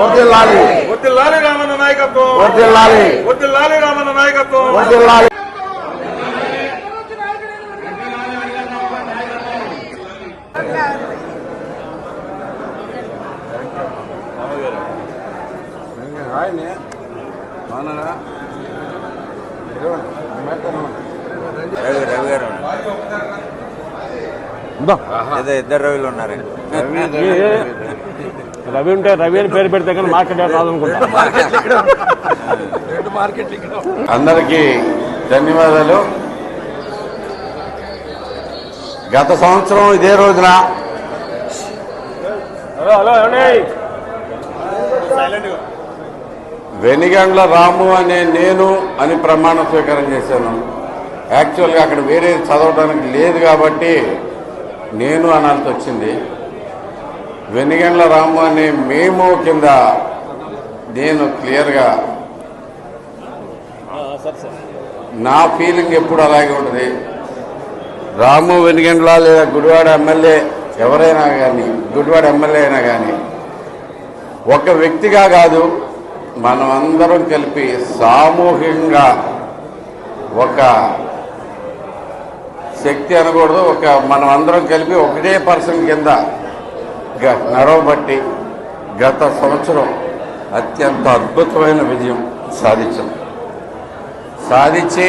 వర్ధిల్లాలి వద్దిల్లాలి రామన్న నాయకత్వం వర్ధిల్లాలి వద్దిల్లాలి రామన్న నాయకత్వం వర్ధిల్లాలి రవి రవి గారు ఏదో ఇద్దరు రవిలు ఉన్నారండి రవి ఉంటే రవి అని పేరు పెడితే కానీ మార్కెట్ రాదనుకుంటా. అందరికీ ధన్యవాదాలు. గత సంవత్సరం ఇదే రోజున హలో హలో వెనిగండ్ల రాము అనే నేను అని ప్రమాణ స్వీకారం చేశాను. యాక్చువల్గా అక్కడ వేరే చదవడానికి లేదు కాబట్టి నేను అనాల్సి వచ్చింది. వెనిగండ్ల రాము అనే మేము కింద నేను క్లియర్గా నా ఫీలింగ్ ఎప్పుడు అలాగే ఉంటుంది? రాము వెనిగండ్ల లేదా గుడివాడ ఎమ్మెల్యే ఎవరైనా కానీ గుడివాడ ఎమ్మెల్యే అయినా కానీ ఒక వ్యక్తిగా కాదు మనం అందరం కలిపి సామూహికంగా ఒక శక్తి అనకూడదు ఒక మనం అందరం కలిపి ఒకటే పర్సన్ కింద గ- గత సంవత్సరం అత్యంత అద్భుతమైన విజయం సాధించాం సాధించి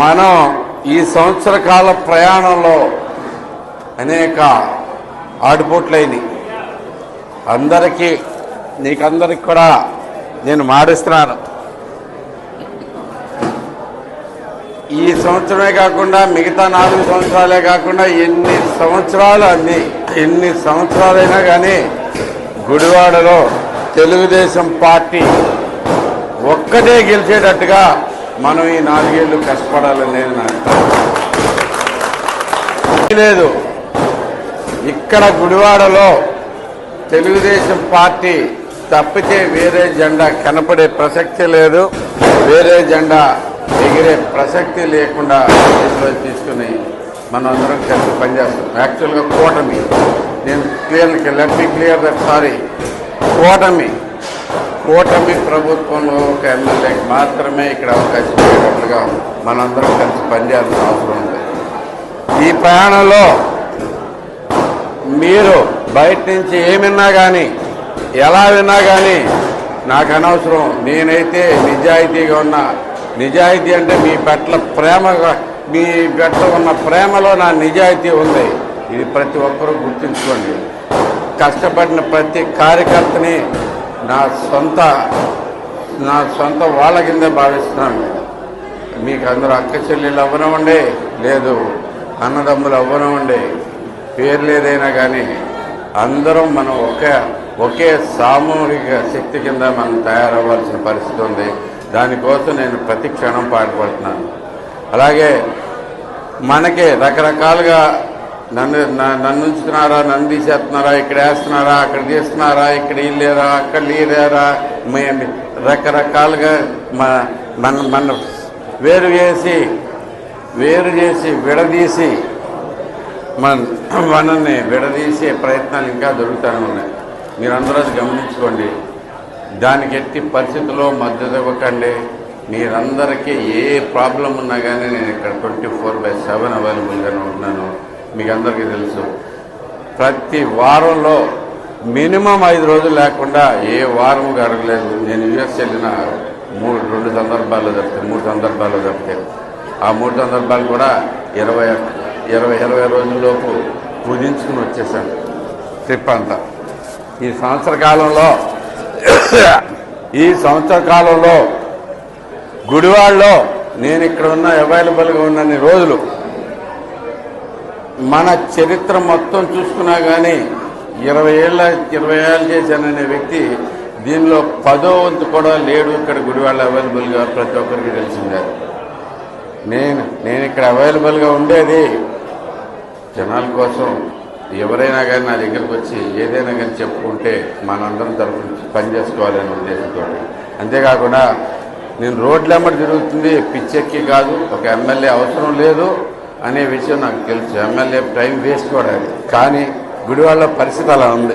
మనం ఈ సంవత్సర కాల ప్రయాణంలో అనేక ఆటుపోట్లైనవి అందరికీ నీకందరికి కూడా నేను మారుస్తున్నాను ఈ సంవత్సరమే కాకుండా మిగతా నాలుగు సంవత్సరాలే కాకుండా ఎన్ని సంవత్సరాలు అన్నీ ఎన్ని సంవత్సరాలైనా కానీ గుడివాడలో తెలుగుదేశం పార్టీ ఒక్కటే గెలిచేటట్టుగా మనం ఈ నాలుగేళ్ళు కష్టపడాలనేది నేను లేదు. ఇక్కడ గుడివాడలో తెలుగుదేశం పార్టీ తప్పితే వేరే జెండా కనపడే ప్రసక్తి లేదు. వేరే జెండా ఎగిరే ప్రసక్తి లేకుండా తీసుకుని మనం అందరం కలిసి పనిచేస్తాం. యాక్చువల్గా కూటమి. నేను clear let me clear that sorry కూటమి. కూటమి ప్రభుత్వంలో ఒక ఎమ్మెల్యేకి మాత్రమే ఇక్కడ అవకాశం ఇచ్చేటట్లుగా మనందరం కలిసి పనిచేయాల్సిన అవసరం ఉంది. ఈ ప్రయాణంలో మీరు బయట నుంచి ఏమిన్నా కానీ ఎలా విన్నా కానీ నాకు అనవసరం. నేనైతే నిజాయితీగా ఉన్న. నిజాయితీ అంటే మీ పట్ల ప్రేమగా మీ పట్ల ఉన్న ప్రేమలో నా నిజాయితీ ఉంది. ఇది ప్రతి ఒక్కరూ గుర్తుంచుకోండి. కష్టపడిన ప్రతి కార్యకర్తని నా సొంత నా సొంత వాళ్ళ కిందే భావిస్తున్నాను. మీకు అందరూ అక్క చెల్లెళ్ళు అవ్వనివ్వండి లేదు అన్నదమ్ములు అవ్వనివ్వండి. పేర్లు ఏదైనా కానీ అందరం మనం ఒకే ఒకే సామూహిక శక్తి కింద మనం తయారవ్వాల్సిన పరిస్థితి ఉంది. దానికోసం నేను ప్రతి క్షణం పాటుపడుతున్నాను. అలాగే మనకి రకరకాలుగా నన్ను నన్ను ఉంచుతున్నారా నన్ను తీసేస్తున్నారా ఇక్కడ వేస్తున్నారా అక్కడ తీస్తున్నారా ఇక్కడ లేరా అక్కడ లేరా మేము రకరకాలుగా మన మన మన వేరు చేసి వేరు చేసి విడదీసి మన మనల్ని విడదీసే ప్రయత్నాలు ఇంకా దొరుకుతూనే ఉన్నాయి. మీరందరూ అది గమనించుకోండి. దానికి ఎట్టి పరిస్థితుల్లో మద్దతు ఇవ్వకండి. మీరందరికీ ఏ ప్రాబ్లం ఉన్నా కానీ నేను ఇక్కడ ట్వంటీ ఫోర్ బై సెవెన్ అవైలబుల్గానే ఉంటున్నాను. మీకు అందరికీ తెలుసు. ప్రతి వారంలో మినిమం ఐదు రోజులు లేకుండా ఏ వారం జరగలేదు. నేను యుఎస్ వెళ్ళిన మూడు రెండు సందర్భాల్లో జరిపితే మూడు సందర్భాల్లో జరిపితే ఆ మూడు సందర్భాలు కూడా ఇరవై ఇరవై ఇరవై రోజుల్లోపు కుదించుకుని వచ్చేసాను ట్రిప్ అంతా. ఈ సంవత్సర కాలంలో ఈ సంవత్సర కాలంలో గుడివాడలో నేను ఇక్కడ ఉన్న అవైలబుల్గా ఉన్నన్ని రోజులు మన చరిత్ర మొత్తం చూసుకున్నా కానీ ఇరవై ఏళ్ళ ఇరవై ఏళ్ళు చేశాననే వ్యక్తి దీనిలో పదో వంతు కూడా లేడు ఇక్కడ గుడివాళ్ళు అవైలబుల్గా ప్రతి ఒక్కరికి తెలిసిందే. నేను నేను ఇక్కడ అవైలబుల్గా ఉండేది జనాల కోసం ఎవరైనా కానీ నా దగ్గరికి వచ్చి ఏదైనా కానీ చెప్పుకుంటే మనందరం తరఫున పని చేసుకోవాలనే ఉద్దేశంతో అంతేకాకుండా నేను రోడ్లెమ్మడి తిరుగుతుంది పిచ్చెక్కి కాదు ఒక ఎమ్మెల్యే అవసరం లేదు అనే విషయం నాకు తెలుసు. ఎమ్మెల్యే టైం వేస్ట్ కూడా అది. కానీ గుడివాళ్ళ పరిస్థితి అలా ఉంది.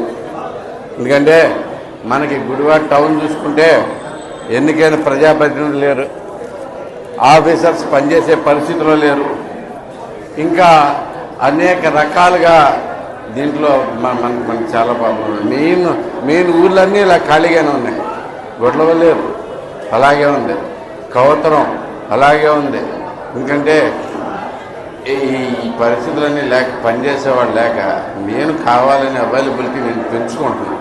ఎందుకంటే మనకి గుడివాడ టౌన్ చూసుకుంటే ఎన్నికైన ప్రజాప్రతినిధులు లేరు. ఆఫీసర్స్ పనిచేసే పరిస్థితిలో లేరు. ఇంకా అనేక రకాలుగా దీంట్లో మన మన- మనకి చాలా ప్రాబ్లం మెయిన్ మెయిన్ ఊర్లన్నీ ఇలా ఖాళీగానే ఉన్నాయి. గొడ్ల లేరు అలాగే ఉంది. కవతరం అలాగే ఉంది. ఎందుకంటే ఈ పరిస్థితులన్నీ లేక పనిచేసేవాడు లేక నేను కావాలని అవైలబిలిటీ నేను పెంచుకుంటున్నాను.